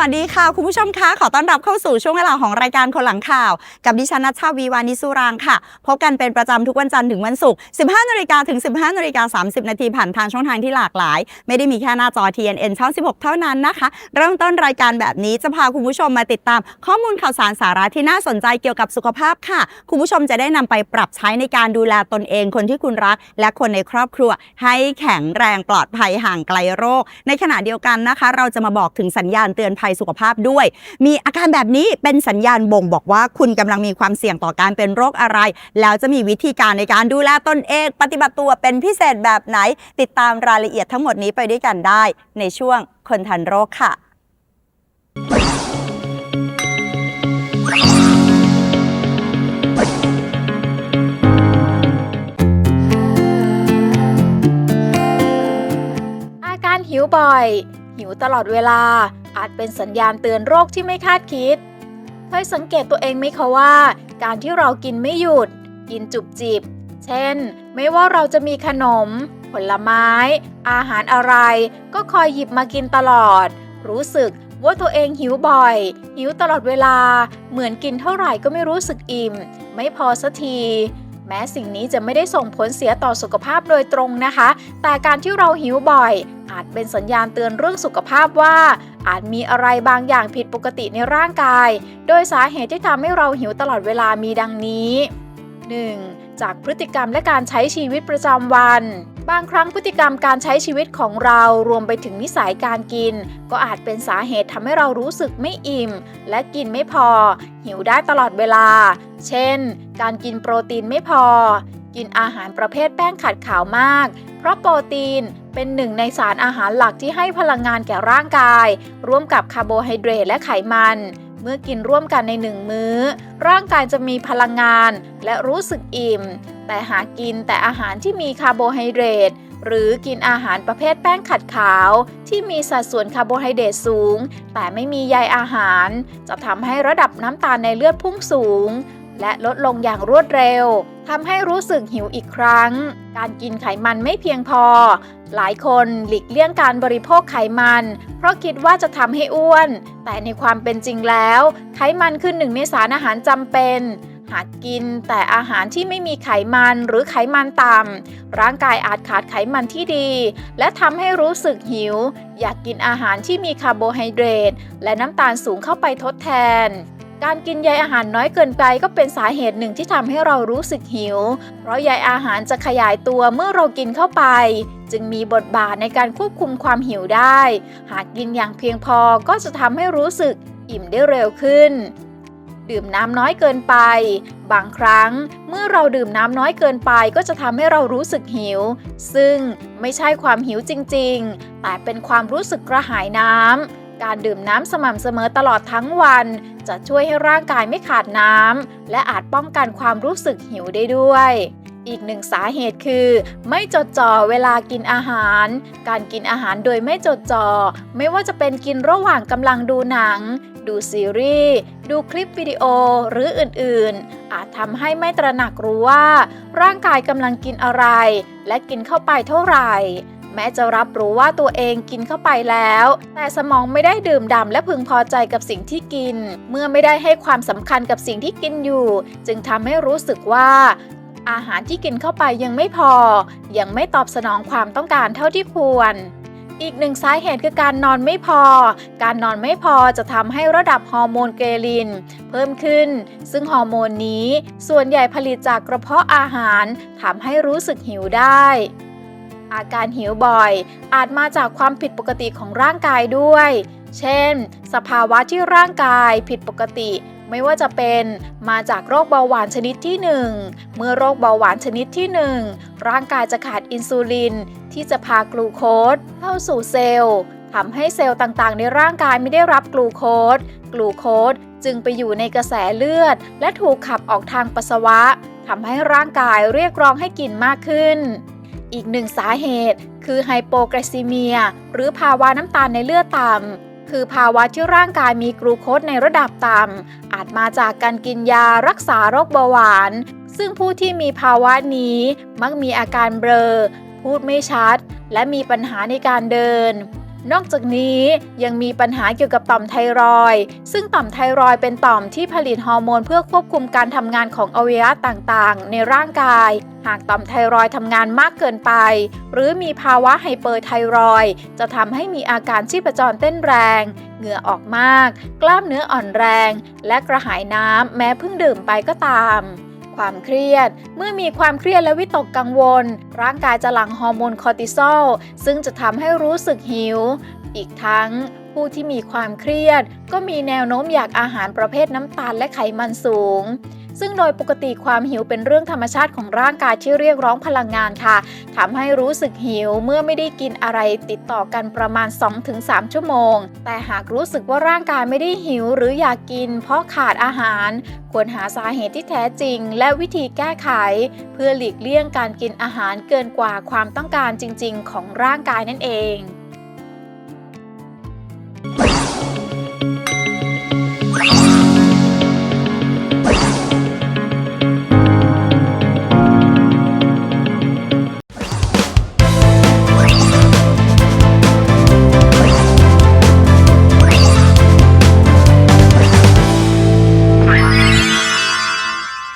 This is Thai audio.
วัสดีค่ะ คุณผู้ชมคะ ขอต้อนรับเข้าสู่ช่วงเวลาของรายการคนหลังข่าว กับดิฉันนัชชาวีวานิสุรางค่ะ พบกันเป็นประจำทุกวันจันทร์ถึงวันศุกร์ 15นาฬิกาถึง 15นาฬิกา30 นาทีผ่านทางช่องทางที่หลากหลาย ไม่ได้มีแค่หน้าจอ TNN ช่อง 16 เท่านั้นนะคะ เริ่มต้นรายการแบบนี้จะพาคุณผู้ชมมาติดตาม ข้อมูลข่าวสารสาระที่น่าสนใจเกี่ยวกับสุขภาพค่ะ คุณผู้ชมจะได้นำไปปรับใช้ในการดูแลตนเอง คนที่คุณรัก และคนในครอบครัว ให้แข็งแรงปลอดภัยห่างไกลโรค ในขณะเดียวกันนะคะ เราจะมาบอกถึงสัญญาณเตือนภัยสุขภาพด้วย มีอาการแบบนี้เป็นสัญญาณบ่งบอกว่าคุณกำลังมีความเสี่ยงต่อการเป็นโรคอะไร แล้วจะมีวิธีการในการดูแลตนเอง ปฏิบัติตัวเป็นพิเศษแบบไหน ติดตามรายละเอียดทั้งหมดนี้ไปด้วยกันได้ ในช่วงคนทันโรคค่ะอาการหิวบ่อย หิวตลอดเวลา อาจเป็นสัญญาณเตือนโรคที่ไม่คาดคิดเคยสังเกตตัวเองไหมคะว่า การที่เรากินไม่หยุด กินจุบจิบ เช่น ไม่ว่าเราจะมีขนม ผลไม้ อาหารอะไร ก็คอยหยิบมากินตลอด รู้สึกว่าตัวเองหิวบ่อย หิวตลอดเวลา เหมือนกินเท่าไหร่ก็ไม่รู้สึกอิ่ม ไม่พอสักทีแม้สิ่งนี้จะไม่ได้ส่งผลเสียต่อสุขภาพโดยตรงนะคะ แต่การที่เราหิวบ่อย อาจเป็นสัญญาณเตือนเรื่องสุขภาพว่า อาจมีอะไรบางอย่างผิดปกติในร่างกาย โดยสาเหตุที่ทำให้เราหิวตลอดเวลามีดังนี้ 1. จากพฤติกรรมและการใช้ชีวิตประจำวัน บางครั้งพฤติกรรมการใช้ชีวิตของเรารวมไปถึงนิสัยการกิน ก็อาจเป็นสาเหตุทำให้เรารู้สึกไม่อิ่ม และกินไม่พอ หิวได้ตลอดเวลา เช่น การกินโปรตีนไม่พอ กินอาหารประเภทแป้งขัดขาวมาก เพราะโปรตีนเป็นหนึ่งในสารอาหารหลักที่ให้พลังงานแก่ร่างกาย ร่วมกับคาร์โบไฮเดรตและไขมัน เมื่อกินร่วมกันในหนึ่งมื้อ ร่างกายจะมีพลังงานและรู้สึกอิ่ม แต่หากกินแต่อาหารที่มีคาร์โบไฮเดรตหรือกินอาหารประเภทแป้งขัดขาว ที่มีสัดส่วนคาร์โบไฮเดรตสูง แต่ไม่มีใยอาหาร จะทำให้ระดับน้ำตาลในเลือดพุ่งสูง และลดลงอย่างรวดเร็ว ทำให้รู้สึกหิวอีกครั้ง การกินไขมันไม่เพียงพอ หลายคนหลีกเลี่ยงการบริโภคไขมัน เพราะคิดว่าจะทำให้อ้วน แต่ในความเป็นจริงแล้ว ไขมันคือหนึ่งในสารอาหารจำเป็นหากกินแต่อาหารที่ไม่มีไขมันหรือไขมันต่ำร่างกายอาจขาดไขมันที่ดี และทำให้รู้สึกหิว อยากกินอาหารที่มีคาร์โบไฮเดรตและน้ำตาลสูงเข้าไปทดแทน การกินใยอาหารน้อยเกินไปก็เป็นสาเหตุหนึ่งที่ทำให้เรารู้สึกหิว เพราะใยอาหารจะขยายตัวเมื่อเรากินเข้าไป จึงมีบทบาทในการควบคุมความหิวได้ หากกินอย่างเพียงพอก็จะทำให้รู้สึกอิ่มได้เร็วขึ้น ดื่มน้ำน้อยเกินไป บางครั้งเมื่อเราดื่มน้ำน้อยเกินไปก็จะทำให้เรารู้สึกหิว ซึ่งไม่ใช่ความหิวจริง ๆ แต่เป็นความรู้สึกกระหายน้ำ การดื่มน้ำสม่ำเสมอตลอดทั้งวัน จะช่วยให้ร่างกายไม่ขาดน้ำและอาจป้องกันความรู้สึกหิวได้ด้วย อีกหนึ่งสาเหตุคือ ไม่จดจ่อเวลากินอาหาร การกินอาหารโดยไม่จดจ่อไม่ว่าจะเป็นกินระหว่างกำลังดูหนัง ดูซีรีส์ดูคลิปวิดีโอหรืออื่นๆ อาจทำให้ไม่ตระหนักรู้ว่า ร่างกายกำลังกินอะไร และกินเข้าไปเท่าไหร่ แม้จะรับรู้ว่าตัวเองกินเข้าไปแล้ว แต่สมองไม่ได้ดื่มด่ำและพึงพอใจกับสิ่งที่กิน เมื่อไม่ได้ให้ความสำคัญกับสิ่งที่กินอยู่ จึงทำให้รู้สึกว่าอาหารที่กินเข้าไปยังไม่พอ ยังไม่ตอบสนองความต้องการเท่าที่ควร อีกหนึ่งสาเหตุคือการนอนไม่พอ การนอนไม่พอจะทำให้ระดับฮอร์โมนเกรลิน เพิ่มขึ้น ซึ่งฮอร์โมนนี้ส่วนใหญ่ผลิตจากกระเพาะอาหารทำให้รู้สึกหิวได้ อาการหิวบ่อย อาจมาจากความผิดปกติของร่างกายด้วย เช่น สภาวะที่ร่างกายผิดปกติ ไม่ว่าจะเป็นมาจากโรคเบาหวานชนิดที่ 1 เมื่อโรคเบาหวานชนิดที่ 1 ร่างกายจะขาดอินซูลิน ที่จะพากลูโคสเข้าสู่เซลล์ทำให้เซลล์ต่างๆ ในร่างกายไม่ได้รับกลูโคส กลูโคสจึงไปอยู่ในกระแสเลือด และถูกขับออกทางปัสสาวะทำให้ร่างกายเรียกร้องให้กินมากขึ้น อีกหนึ่งสาเหตุ คือไฮโปไกลซีเมีย หรือภาวะน้ำตาลในเลือดต่ำ คือภาวะที่ร่างกายมีกรูโคสในระดับต่ำ อาจมาจากการกินยารักษาโรคเบาหวาน ซึ่งผู้ที่มีภาวะนี้มักมีอาการเบลอ พูดไม่ชัด และมีปัญหาในการเดิน นอกจากนี้ยังมีปัญหาเกี่ยวกับต่อมไทรอยด์ซึ่งต่อมไทรอยด์เป็นต่อมที่ผลิตฮอร์โมนเพื่อควบคุมการทำงานของอวัยวะต่างๆ ในร่างกาย หากต่อมไทรอยด์ทำงานมากเกินไป หรือมีภาวะไฮเปอร์ไทรอยด์จะทำให้มีอาการชีพจรเต้นแรง เหงื่อออกมาก กล้ามเนื้ออ่อนแรง และกระหายน้ำแม้เพิ่งดื่มไปก็ตาม ความเครียด เมื่อมีความเครียดและวิตกกังวล ร่างกายจะหลั่งฮอร์โมนคอร์ติซอลซึ่งจะทำให้รู้สึกหิว อีกทั้งผู้ที่มีความเครียด ก็มีแนวโน้มอยากอาหารประเภทน้ำตาลและไขมันสูง ซึ่งโดยปกติความหิวเป็นเรื่องธรรมชาติของร่างกายที่เรียกร้องพลังงานค่ะทำให้รู้สึกหิวเมื่อไม่ได้กินอะไรติดต่อกันประมาณ 2-3 ชั่วโมง แต่หากรู้สึกว่าร่างกายไม่ได้หิวหรืออยากกิน เพราะขาดอาหาร ควรหาสาเหตุที่แท้จริง และวิธีแก้ไข เพื่อหลีกเลี่ยงการกินอาหารเกินกว่าความต้องการจริง ๆ ของร่างกายนั่นเอง